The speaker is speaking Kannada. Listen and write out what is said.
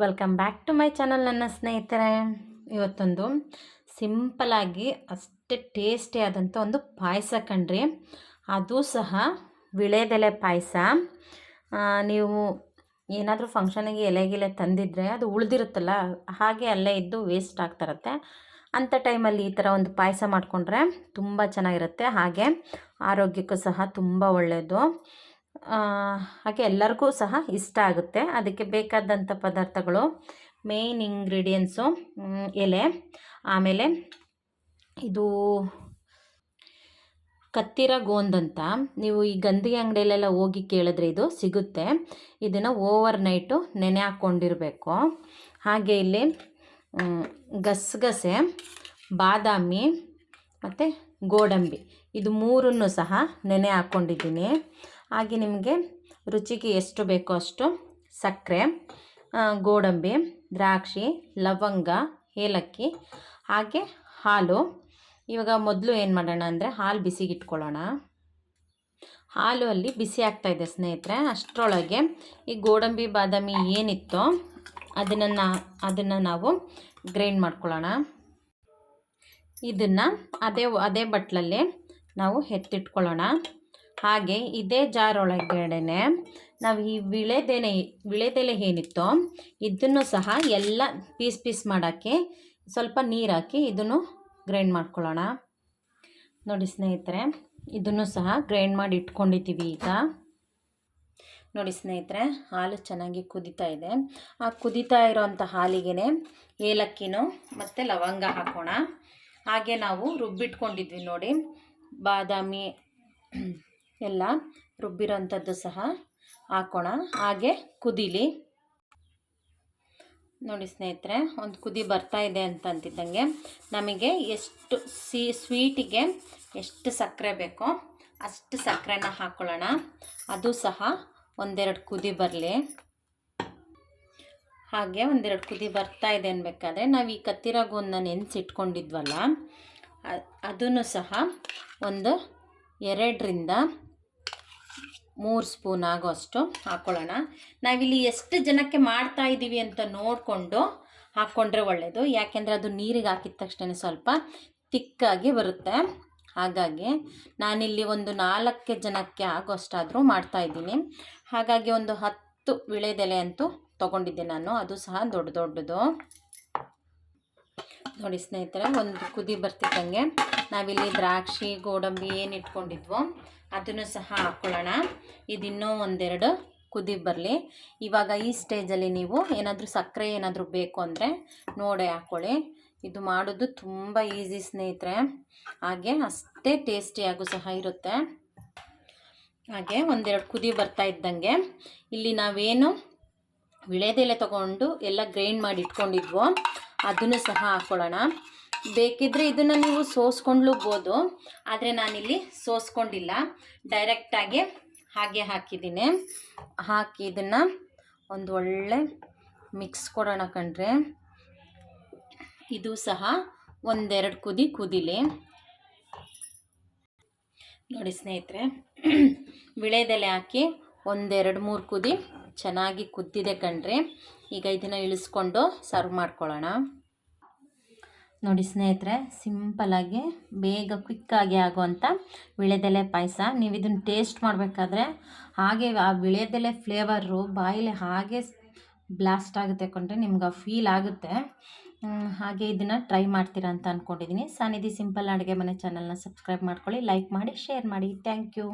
Welcome back to my channel ನನ್ನ ಸ್ನೇಹಿತರೆ ಇವತ್ತೊಂದು ಸಿಂಪಲಾಗಿ ಅಷ್ಟೇ ಟೇಸ್ಟಿ ಆದಂಥ ಒಂದು ಪಾಯಸ ಕಣ್ರಿ ಅದು ಸಹ ವಿಳೆದೆಲೆ ಪಾಯಸ. ನೀವು ಏನಾದರೂ ಫಂಕ್ಷನಿಗೆ ಎಲೆಗಿಲೆ ತಂದಿದ್ರೆ ಅದು ಉಳಿದಿರುತ್ತಲ್ಲ, ಹಾಗೆ ಅಲ್ಲೇ ಇದ್ದು ವೇಸ್ಟ್ ಆಗ್ತಿರತ್ತೆ. ಅಂಥ ಟೈಮಲ್ಲಿ ಈ ಥರ ಒಂದು ಪಾಯಸ ಮಾಡಿಕೊಂಡ್ರೆ ತುಂಬ ಚೆನ್ನಾಗಿರುತ್ತೆ. ಹಾಗೆ ಆರೋಗ್ಯಕ್ಕೂ ಸಹ ತುಂಬ ಒಳ್ಳೆಯದು ಹಾಗೆ ಎಲ್ಲರಿಗೂ ಸಹ ಇಷ್ಟ ಆಗುತ್ತೆ. ಅದಕ್ಕೆ ಬೇಕಾದಂಥ ಪದಾರ್ಥಗಳು ಮೇಯ್ನ್ ಇಂಗ್ರೀಡಿಯೆಂಟ್ಸು ಎಲೆ, ಆಮೇಲೆ ಇದು ಕತ್ತಿರ ಗೋಂದ್ ನೀವು ಈ ಗಂಧಿ ಅಂಗಡಿಯಲ್ಲೆಲ್ಲ ಹೋಗಿ ಕೇಳಿದ್ರೆ ಇದು ಸಿಗುತ್ತೆ. ಇದನ್ನು ಓವರ್ ನೈಟು ನೆನೆ ಹಾಕ್ಕೊಂಡಿರಬೇಕು. ಹಾಗೆ ಇಲ್ಲಿ ಗಸಗಸೆ, ಬಾದಾಮಿ ಮತ್ತು ಗೋಡಂಬಿ. ಇದು ಮೂರನ್ನು ಸಹ ನೆನೆ ಹಾಕ್ಕೊಂಡಿದ್ದೀನಿ. ಹಾಗೆ ನಿಮಗೆ ರುಚಿಗೆ ಎಷ್ಟು ಬೇಕೋ ಅಷ್ಟು ಸಕ್ಕರೆ ಗೋಡಂಬಿ, ದ್ರಾಕ್ಷಿ, ಲವಂಗ, ಏಲಕ್ಕಿ, ಹಾಗೆ ಹಾಲು. ಇವಾಗ ಮೊದಲು ಏನು ಮಾಡೋಣ ಅಂದರೆ ಹಾಲು ಬಿಸಿಗಿಟ್ಕೊಳ್ಳೋಣ. ಹಾಲು ಅಲ್ಲಿ ಬಿಸಿ ಆಗ್ತಾಯಿದೆ ಸ್ನೇಹಿತರೆ, ಅಷ್ಟರೊಳಗೆ ಈ ಗೋಡಂಬಿ, ಬಾದಾಮಿ ಏನಿತ್ತೋ ಅದನ್ನು ಅದನ್ನು ನಾವು ಗ್ರೈಂಡ್ ಮಾಡ್ಕೊಳ್ಳೋಣ. ಇದನ್ನು ಅದೇ ಅದೇ ಬಟ್ಲಲ್ಲಿ ನಾವು ಎತ್ತಿಟ್ಕೊಳ್ಳೋಣ. ಹಾಗೆ ಇದೇ ಜಾರ್ ಒಳಗಡೆನೆ ನಾವು ಈ ವಿಳೆದೆಲೆ ವಿಳೆದೆಲೆ ಏನಿತ್ತೋ ಇದನ್ನು ಸಹ ಎಲ್ಲ ಪೀಸ್ ಪೀಸ್ ಮಾಡೋಕ್ಕೆ ಸ್ವಲ್ಪ ನೀರು ಹಾಕಿ ಇದನ್ನು ಗ್ರೈಂಡ್ ಮಾಡ್ಕೊಳ್ಳೋಣ. ನೋಡಿ ಸ್ನೇಹಿತರೆ, ಇದನ್ನು ಸಹ ಗ್ರೈಂಡ್ ಮಾಡಿ ಇಟ್ಕೊಂಡಿದ್ದೀವಿ ಈಗ. ನೋಡಿ ಸ್ನೇಹಿತರೆ, ಹಾಲು ಚೆನ್ನಾಗಿ ಕುದೀತಾ ಇದೆ. ಆ ಕುದೀತಾ ಇರೋವಂಥ ಹಾಲಿಗೆ ಏಲಕ್ಕಿನೂ ಮತ್ತು ಲವಂಗ ಹಾಕೋಣ. ಹಾಗೆ ನಾವು ರುಬ್ಬಿಟ್ಕೊಂಡಿದ್ವಿ ನೋಡಿ. ಬಾದಾಮಿ ಎಲ್ಲ ರುಬ್ಬಿರೋಂಥದ್ದು ಸಹ ಹಾಕೋಣ. ಹಾಗೆ ಕುದೀಲಿ. ನೋಡಿ ಸ್ನೇಹಿತರೆ, ಒಂದು ಕುದಿ ಬರ್ತಾ ಇದೆ ಅಂತಂತಿದ್ದಂಗೆ. ನಮಗೆ ಎಷ್ಟು ಸಿ, ಸ್ವೀಟಿಗೆ ಎಷ್ಟು ಸಕ್ಕರೆ ಬೇಕೋ ಅಷ್ಟು ಸಕ್ಕರೆನ ಹಾಕ್ಕೊಳ್ಳೋಣ ಅದು ಸಹ ಒಂದೆರಡು ಕುದಿ ಬರಲಿ. ಹಾಗೆ ಒಂದೆರಡು ಕುದಿ ಬರ್ತಾ ಇದೆ ಅನ್ಬೇಕಾದ್ರೆ, ನಾವು ಈ ಕತ್ತಿರಾಗೋನ್ನ ನೆನೆಸಿಟ್ಕೊಂಡಿದ್ವಲ್ಲ ಅದನ್ನು ಸಹ ಒಂದು ಎರಡರಿಂದ ಮೂರು ಸ್ಪೂನ್ ಆಗೋ ಅಷ್ಟು ಹಾಕ್ಕೊಳ್ಳೋಣ ನಾವಿಲ್ಲಿ ಎಷ್ಟು ಜನಕ್ಕೆ ಮಾಡ್ತಾ ಇದ್ದೀವಿ ಅಂತ ನೋಡಿಕೊಂಡು ಹಾಕ್ಕೊಂಡ್ರೆ ಒಳ್ಳೆಯದು ಯಾಕೆಂದರೆ ಅದು ನೀರಿಗೆ ಹಾಕಿದ ತಕ್ಷಣ ಸ್ವಲ್ಪ ತಿಕ್ಕಾಗಿ ಬರುತ್ತೆ. ಹಾಗಾಗಿ ನಾನಿಲ್ಲಿ ಒಂದು ನಾಲ್ಕು ಜನಕ್ಕೆ ಆಗೋಷ್ಟಾದರೂ ಮಾಡ್ತಾಯಿದ್ದೀನಿ ಹಾಗಾಗಿ ಒಂದು ಹತ್ತು ವಿಳೆದೆಲೆ ಅಂತೂ ತೊಗೊಂಡಿದ್ದೆ ನಾನು. ಅದು ಸಹ ದೊಡ್ಡ ದೊಡ್ಡದು. ನೋಡಿ ಸ್ನೇಹಿತರೆ, ಒಂದು ಕುದಿ ಬರ್ತಿದ್ದಂಗೆ ನಾವಿಲ್ಲಿ ದ್ರಾಕ್ಷಿ, ಗೋಡಂಬಿ ಏನು ಇಟ್ಕೊಂಡಿದ್ವೋ ಅದನ್ನು ಸಹ ಹಾಕ್ಕೊಳ್ಳೋಣ ಇದಿನ್ನೂ ಒಂದೆರಡು ಕುದಿ ಬರಲಿ. ಇವಾಗ ಈ ಸ್ಟೇಜಲ್ಲಿ ನೀವು ಏನಾದರೂ ಸಕ್ಕರೆ ಏನಾದರೂ ಬೇಕು ಅಂದರೆ ನೋಡೆ ಹಾಕ್ಕೊಳ್ಳಿ ಇದು ಮಾಡೋದು ತುಂಬ ಈಸಿ ಸ್ನೇಹಿತರೆ. ಹಾಗೆ ಅಷ್ಟೇ ಟೇಸ್ಟಿಯಾಗೂ ಸಹ ಇರುತ್ತೆ. ಹಾಗೆ ಒಂದೆರಡು ಕುದಿ ಬರ್ತಾ ಇದ್ದಂಗೆ. ಇಲ್ಲಿ ನಾವೇನು ವಿಳೆದೆಲೆ ತಗೊಂಡು ಎಲ್ಲ ಗ್ರೈಂಡ್ ಮಾಡಿ ಇಟ್ಕೊಂಡಿದ್ವೋ ಅದನ್ನು ಸಹ ಹಾಕ್ಕೊಳ್ಳೋಣ ಬೇಕಿದ್ದರೆ ಇದನ್ನು ನೀವು ಸೋಸ್ಕೊಂಡ್ಲೂಬೋದು ಆದರೆ ನಾನಿಲ್ಲಿ ಸೋಸ್ಕೊಂಡಿಲ್ಲ. ಡೈರೆಕ್ಟಾಗಿ ಹಾಗೆ ಹಾಕಿದ್ದೀನಿ. ಹಾಕಿ ಇದನ್ನು ಒಂದು ಒಳ್ಳೆ ಮಿಕ್ಸ್ ಕೊಡೋಣ ಕಂಡ್ರೆ ಇದು ಸಹ ಒಂದೆರಡು ಕುದಿ ಕುದಿಲಿ. ನೋಡಿ ಸ್ನೇಹಿತರೆ, ವಿಳೆದೆಲೆ ಹಾಕಿ ಒಂದೆರಡು ಮೂರು ಕುದಿ ಚೆನ್ನಾಗಿ ಕುದ್ದಿದೆ ಕಣ್ರಿ. ಈಗ ಇದನ್ನು ಇಳಿಸ್ಕೊಂಡು ಸರ್ವ್ ಮಾಡ್ಕೊಳ್ಳೋಣ. ನೋಡಿ ಸ್ನೇಹಿತರೆ ಸಿಂಪಲಾಗಿ ಬೇಗ ಕ್ವಿಕ್ಕಾಗಿ ಆಗುವಂಥ ವಿಳೆದೆಲೆ ಪಾಯಸ. ನೀವು ಇದನ್ನು ಟೇಸ್ಟ್ ಮಾಡಬೇಕಾದ್ರೆ, ಹಾಗೆ ಆ ವಿಳೆದೆಲೆ ಫ್ಲೇವರು ಬಾಯಲ್ಲಿ ಹಾಗೆ ಬ್ಲಾಸ್ಟ್ ಆಗುತ್ತೆ ಕೊಂಡ್ರೆ ನಿಮ್ಗೆ ಆ ಫೀಲ್ ಆಗುತ್ತೆ. ಹಾಗೆ ಇದನ್ನು ಟ್ರೈ ಮಾಡ್ತೀರಾ ಅಂತ ಅಂದ್ಕೊಂಡಿದ್ದೀನಿ ಸಾನಿಧಿ ಸಿಂಪಲ್ ಅಡುಗೆ ಮನೆ ಚಾನಲ್ನ ಸಬ್ಸ್ಕ್ರೈಬ್ ಮಾಡ್ಕೊಳ್ಳಿ ಲೈಕ್ ಮಾಡಿ ಶೇರ್ ಮಾಡಿ. Thank you